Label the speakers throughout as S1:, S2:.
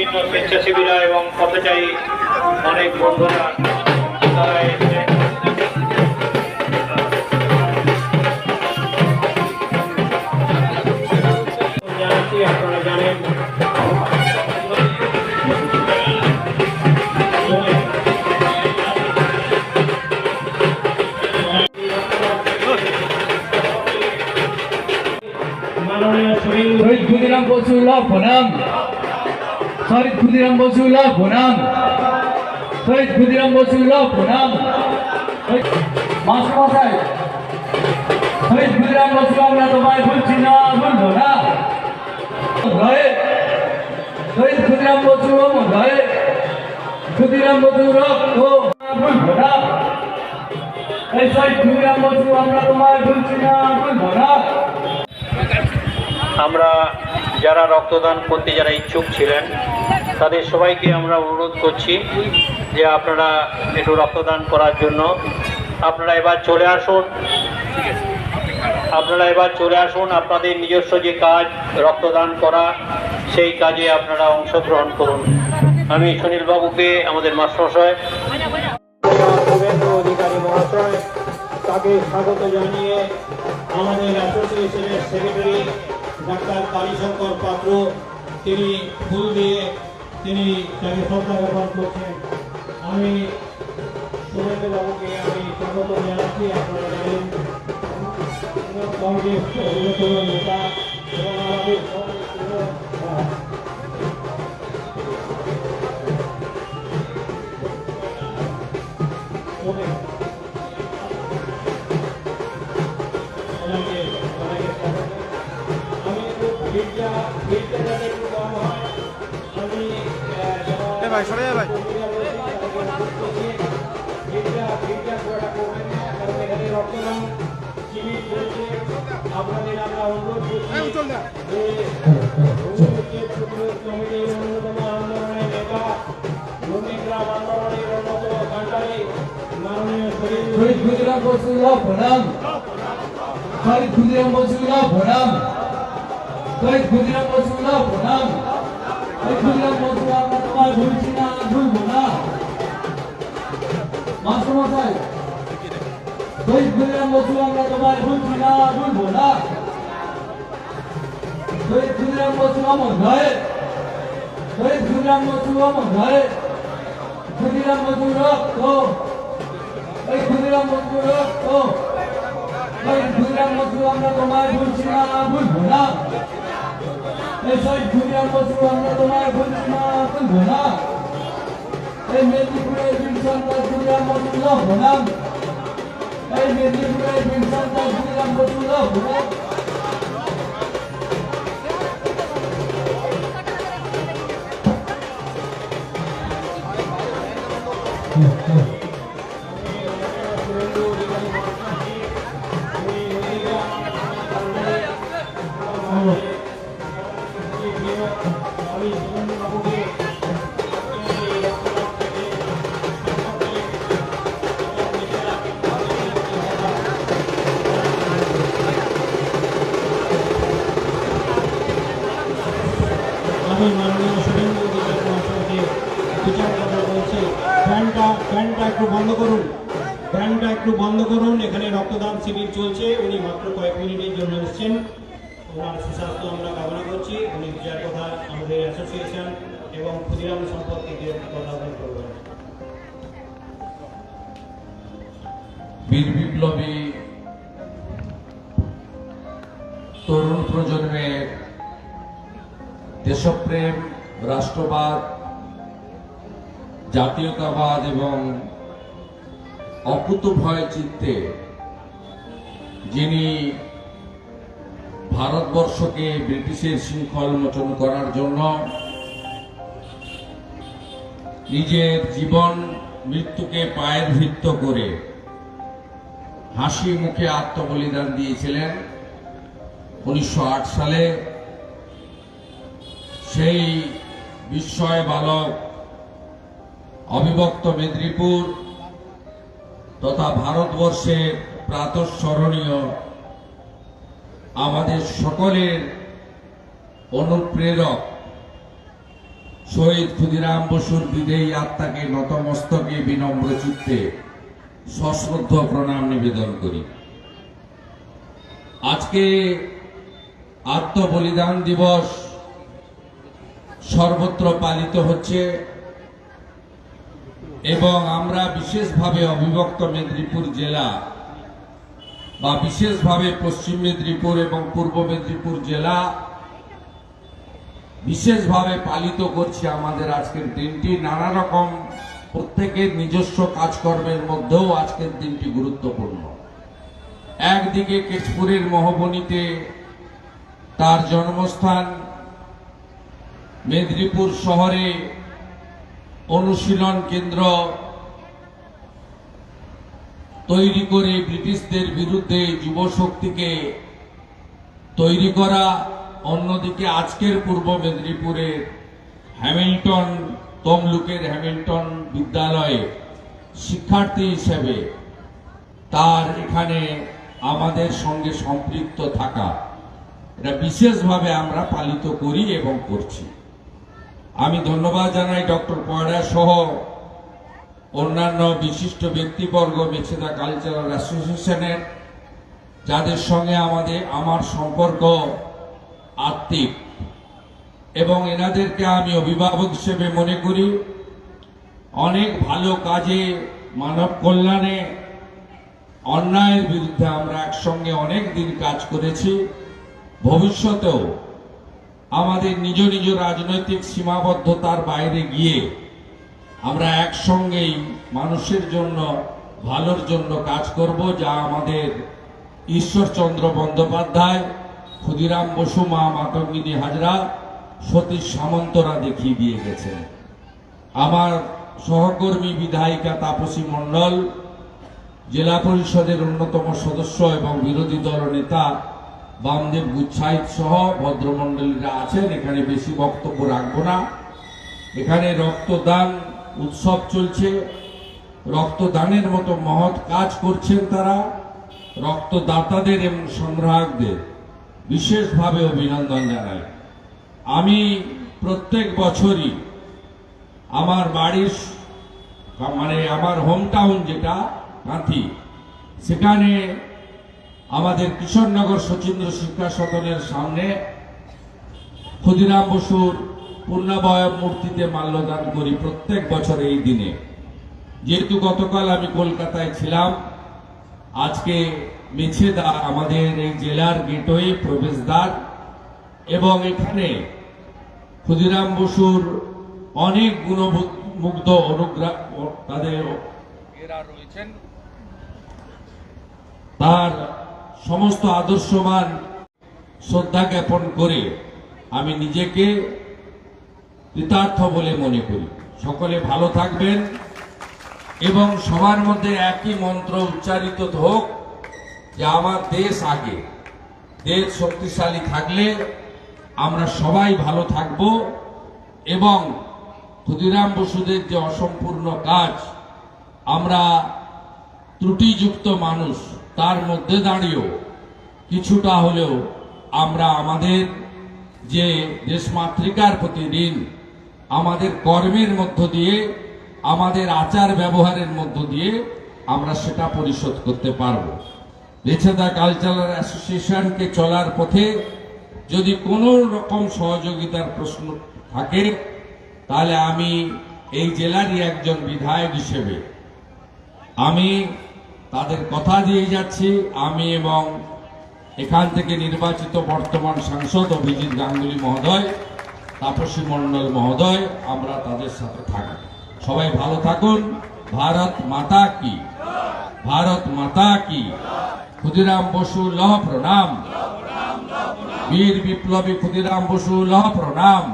S1: বিভিন্ন স্বেচ্ছাসেবীরা এবং পথচারী অনেক বন্ধুরা তারা
S2: ক্ষুদিরাম বসুল্লাহ প্রণাম। শহীদ ক্ষুদিরাম বসুল্লাহ প্রণাম। মাস্টারমশাই শহীদ ক্ষুদিরাম বসু আমরা তোমায় ভুলছি না, ভুলবো না। ভয়ে শহীদ ক্ষুদিরাম বসু ভয়ে ক্ষুদিরাম বসু রক্ত ভুলবো না। এই শহীদ ক্ষুদিরাম বসু আমরা তোমায় ভুলছি না, ভুলবো না।
S1: আমরা যারা রক্তদান করতে যারা ইচ্ছুক ছিলেন তাদের সবাইকে আমরা অনুরোধ করছি যে আপনারা একটু রক্তদান করার জন্য। আপনারা এবার চলে আসুন। আপনারা এবার চলে আসুন। আপনাদের নিজস্ব যে কাজ, রক্তদান করা, সেই কাজে আপনারা অংশগ্রহণ করুন। আমি সুনীল বাবুকে আমাদের মাস্টারমশাই শুভেন্দু অধিকারী মহাশয়, তাকে স্বাগত জানিয়ে আমাদের অ্যাসোসিয়েশনের সেক্রেটারি ডাক্তার কালীশঙ্কর পাত্র, তিনি ফুল দিয়ে তিনি তাকে শ্রদ্ধা জ্ঞাপন করছেন। আমি সুরেন্দ্রবাবুকে বাবুকে আমি স্বাগত জানাচ্ছি। আপনারা জানেন কংগ্রেস অন্যতম নেতা কারণ এখানে রক্তদান শিবির চলছে আপনাদের আমরা অনুরোধ করছি
S3: এই উজ্জ্বল দা।
S1: যে ভূমিকে প্রতিরোধ কমিটির অন্যতম আন্দোলনের নেতা ভূমিগ্রাম আন্দোলনের অন্যতম কাণ্ডারি মাননীয় শহীদ
S2: শহীদ ক্ষুদিরাম বসুল্লাহ প্রণাম শহীদ ক্ষুদিরাম বসুল্লাহ প্রণাম শহীদ ক্ষুদিরাম বসুল্লাহ প্রণাম শহীদ ক্ষুদিরাম বসু আমরা শহীদ ক্ষুদিরাম বসু আমরা তোমায় ভুলছি না, ভুলবো না। শহীদ ক্ষুদিরাম বসু অমর নয়। শহীদ ক্ষুদিরাম বসু অমর নয়। ক্ষুদিরাম বসু রক্ত। এই ক্ষুদিরাম বন্ধু রক্ত। এই ক্ষুদিরাম বন্ধু আমরা তোমায় ভুলছি না, ভুলবো না। এই সেই ক্ষুদিরাম বন্ধু আমরা তোমায় ভুলছি না, ভুলবো না। এই মেদিনীপুরের বীর সন্তান ক্ষুদিরাম লভো না এই মেদিনীপুরের বীর সন্তান ক্ষুদিরাম বন্ধু লভো না
S1: আমি ফ্যানটা একটু বন্ধ করুন। ফ্যানটা একটু বন্ধ করুন। এখানে রক্তদান শিবির চলছে। উনি মাত্র কয়েক মিনিটের জন্য এসেছেন। ওনার সুস্বাস্থ্য আমরা কামনা করছি। উনি বিচার কথা আমাদের অ্যাসোসিয়েশন এবং ক্ষুদিরাম সম্পর্কে কথা করবেন
S4: বীর বিপ্লবী তরুণ প্রজন্মের দেশপ্রেম, রাষ্ট্রবাদ জাতীয়তাবাদ এবং অকুত ভয় চিত্তে যিনি ভারতবর্ষকে ব্রিটিশের শৃঙ্খল মোচন করার জন্য নিজের জীবন মৃত্যুকে পায়ের ভিত্ত করে হাসি মুখে আত্মবলিদান দিয়েছিলেন উনিশশো আট সালে। সেই বিস্ময় বালক অবিভক্ত মেদিনীপুর তথা ভারতবর্ষের প্রাতঃস্মরণীয় আমাদের সকলের অনুপ্রেরক শহীদ ক্ষুদিরাম বসুর বিদেয়ী আত্মাকে নতমস্তকে বিনম্র চিত্তে সশ্রদ্ধ প্রণাম নিবেদন করি। আজকে আত্মবলিদান দিবস সর্বত্র পালিত হচ্ছে। এবং আমরা বিশেষভাবে অবিভক্ত মেদিনীপুর জেলা বা বিশেষভাবে পশ্চিম মেদিনীপুর এবং পূর্ব মেদিনীপুর জেলা বিশেষভাবে পালিত করছি আমাদের আজকের দিনটি। নানা রকম প্রত্যেকের নিজস্ব কাজকর্মের মধ্যেও আজকের দিনটি গুরুত্বপূর্ণ। একদিকে কেশপুরের মহবনীতে তার জন্মস্থান মেদিনীপুর শহরে অনুশীলন কেন্দ্র তৈরি করে ব্রিটিশদের বিরুদ্ধে যুব শক্তিকে তৈরি করা, অন্যদিকে আজকের পূর্ব মেদিনীপুরের হ্যামিল্টন, তমলুকের হ্যামিল্টন বিদ্যালয়ে শিক্ষার্থী হিসেবে তার এখানে আমাদের সঙ্গে সম্পৃক্ত থাকা। এটা বিশেষভাবে আমরা পালিত করি এবং করছি। আমি ধন্যবাদ জানাই ডক্টর পয়রা সহ অন্যান্য বিশিষ্ট ব্যক্তিবর্গ, মেছেদা কালচারাল অ্যাসোসিয়েশনের, যাদের সঙ্গে আমাদের, আমার সম্পর্ক আত্মিক। এবং এনাদেরকে আমি অভিভাবক হিসেবে মনে করি, অনেক ভালো কাজে, মানব কল্যাণে অন্যায়ের বিরুদ্ধে আমরা একসঙ্গে অনেক দিন কাজ করেছি। ভবিষ্যতেও আমাদের নিজ নিজ রাজনৈতিক সীমাবদ্ধতার বাইরে গিয়ে আমরা একসঙ্গেই মানুষের জন্য, ভালোর জন্য কাজ করব, যা আমাদের ঈশ্বরচন্দ্র বন্দ্যোপাধ্যায়, ক্ষুদিরাম বসু, মা মাতঙ্গিনী হাজরা, সতীশ সামন্তরা দেখিয়ে দিয়ে গেছেন। আমার সহকর্মী বিধায়িকা তাপসী মণ্ডল, জেলা পরিষদের অন্যতম সদস্য এবং বিরোধী দল নেতা বামদেব গুচ্ছাইত সহ ভদ্রমণ্ডলীরা আছেন, এখানে বেশি বক্তব্য রাখব না। এখানে রক্তদান উৎসব চলছে। রক্তদানের মতো মহৎ কাজ করছেন তারা, রক্তদাতাদের এবং সংগ্রাহকদের। বিশেষভাবে অভিনন্দন জানাই। আমি প্রত্যেক বছরই আমার বাড়ির মানে আমার হোম টাউন যেটা কাঁথি সেখানে আমাদের কিশোরনগর শচীন্দ্র শিক্ষা সদনের সামনে ক্ষুদিরাম বসুর পূর্ণাবয়ব মূর্তিতে মাল্যদান করি প্রত্যেক বছর এই দিনে। যেহেতু গতকাল আমি কলকাতায় ছিলাম আজকে মেছেদা আমাদের এই জেলার গেটওয়ে প্রবেশদ্বার এবং এখানে ক্ষুদিরাম বসুর অনেক গুণমুগ্ধ অনুগ্রাহ তাদের এরা রয়েছেন। তার সমস্ত আদর্শবান শ্রদ্ধা জ্ঞাপন করে আমি নিজেকে কৃতার্থ বলে মনে করি। সকলে ভালো থাকবেন এবং সবার মধ্যে একই মন্ত্র উচ্চারিত হোক যে আমার দেশ আগে, দেশ শক্তিশালী থাকলে আমরা সবাই ভালো থাকব এবং ক্ষুদিরাম বসুদের যে অসম্পূর্ণ কাজ, আমরা ত্রুটিযুক্ত মানুষ তার মধ্যে দাঁড়িয়েও কিছুটা হলেও আমরা আমাদের যে দেশমাতৃকার প্রতি ঋণ আমাদের কর্মের মধ্য দিয়ে, আমাদের আচার ব্যবহারের মধ্য দিয়ে আমরা সেটা পরিশোধ করতে পারব। বেছেদা কালচারাল অ্যাসোসিয়েশনকে চলার পথে যদি কোনো রকম সহযোগিতার প্রশ্ন থাকে, তাহলে আমি এই জেলারই একজন বিধায়ক হিসেবে আমি তাদের কথা দিয়ে যাচ্ছি। আমি এবং এখান থেকে নির্বাচিত বর্তমান সাংসদ অভিজিৎ গাঙ্গুলি মহোদয়, তাপসী মণ্ডল মহোদয়, আমরা তাদের সাথে থাকি সবাই ভালো থাকুন। ভারত মাতা কি? ভারত মাতা কি? ক্ষুদিরাম বসু লহ প্রণাম। বীর বিপ্লবী ক্ষুদিরাম বসু লহ প্রণাম।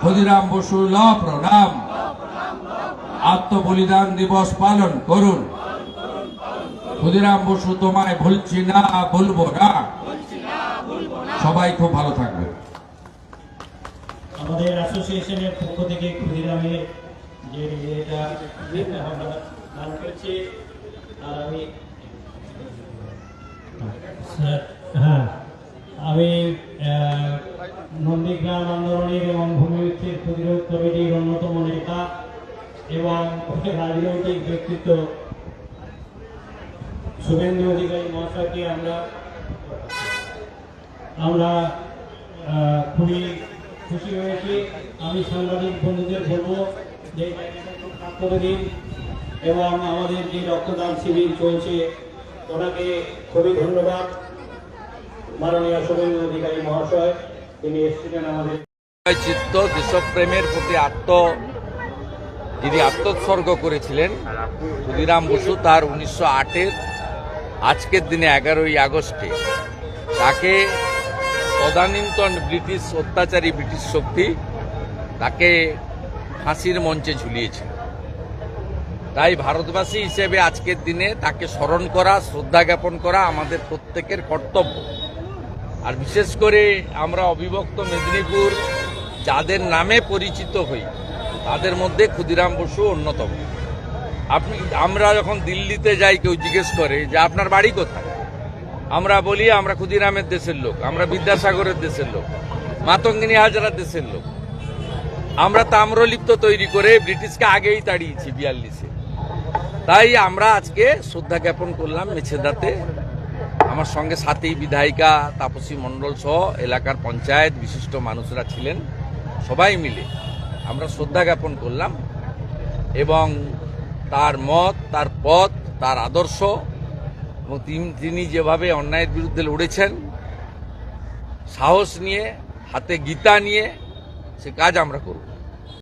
S4: ক্ষুদিরাম বসু লহ প্রণাম। আত্মবলিদান দিবস পালন করুন। ক্ষুদিরাম বসু, তোমায় ভুলছি না বলব না। সবাই খুব ভালো থাকবে।
S5: আমাদের অ্যাসোসিয়েশনের পক্ষ থেকে ক্ষুদিরামের যে এটা দান করছি, আর আমি হ্যাঁ
S1: আমি নন্দীগ্রাম আন্দোলনের এবং ভূমি উচ্ছেদ প্রতিরোধ কমিটির অন্যতম নেতা এবং রাজনৈতিক ব্যক্তিত্ব। শুভেন্দু অধিকারী মহাশয়কে আমরা আমরা খুবই খুশি হয়েছি। আমি সাংবাদিক বন্ধুদের বলব যে করে দিন এবং আমাদের যে রক্তদান শিবির চলছে ওনাকে খুবই ধন্যবাদ। মাননীয় শুভেন্দু অধিকারী মহাশয়, তিনি এসেছিলেন আমাদের।
S4: চিত্ত, দেশপ্রেমের প্রতি আত্ম, যিনি আত্মোৎসর্গ করেছিলেন ক্ষুদিরাম বসু, তার উনিশশো আটের আজকের দিনে এগারোই আগস্টে তাকে তদানীন্তন ব্রিটিশ অত্যাচারী ব্রিটিশ শক্তি তাকে ফাঁসির মঞ্চে ঝুলিয়েছে। তাই ভারতবাসী হিসেবে আজকের দিনে তাকে স্মরণ করা, শ্রদ্ধা জ্ঞাপন করা আমাদের প্রত্যেকের কর্তব্য। আর বিশেষ করে আমরা অবিভক্ত মেদিনীপুর যাদের নামে পরিচিত হই, তাদের মধ্যে ক্ষুদিরাম বসু অন্যতম। আপনি আমরা যখন দিল্লিতে যাই, কেউ জিজ্ঞেস করে যে, আপনার বাড়ি কোথায়? আমরা বলি, আমরা ক্ষুদিরামের দেশের লোক, আমরা বিদ্যাসাগরের দেশের লোক, মাতঙ্গিনী হাজরার দেশের লোক। আমরা তাম্রলিপ্ত তৈরি করে ব্রিটিশকে আগেই তাড়িয়েছি বিয়াল্লিশে। তাই আমরা আজকে শ্রদ্ধা জ্ঞাপন করলাম মেছেদাতে। আমার সঙ্গে সাথেই বিধায়িকা তাপসী মণ্ডল সহ এলাকার পঞ্চায়েত বিশিষ্ট মানুষরা ছিলেন, সবাই মিলে আমরা শ্রদ্ধা জ্ঞাপন করলাম এবং তার মত, তার পথ, তার আদর্শ, এবং তিনি যেভাবে অন্যায়ের বিরুদ্ধে লড়েছেন, সাহস নিয়ে, হাতে গীতা নিয়ে, সে কাজ আমরা করব।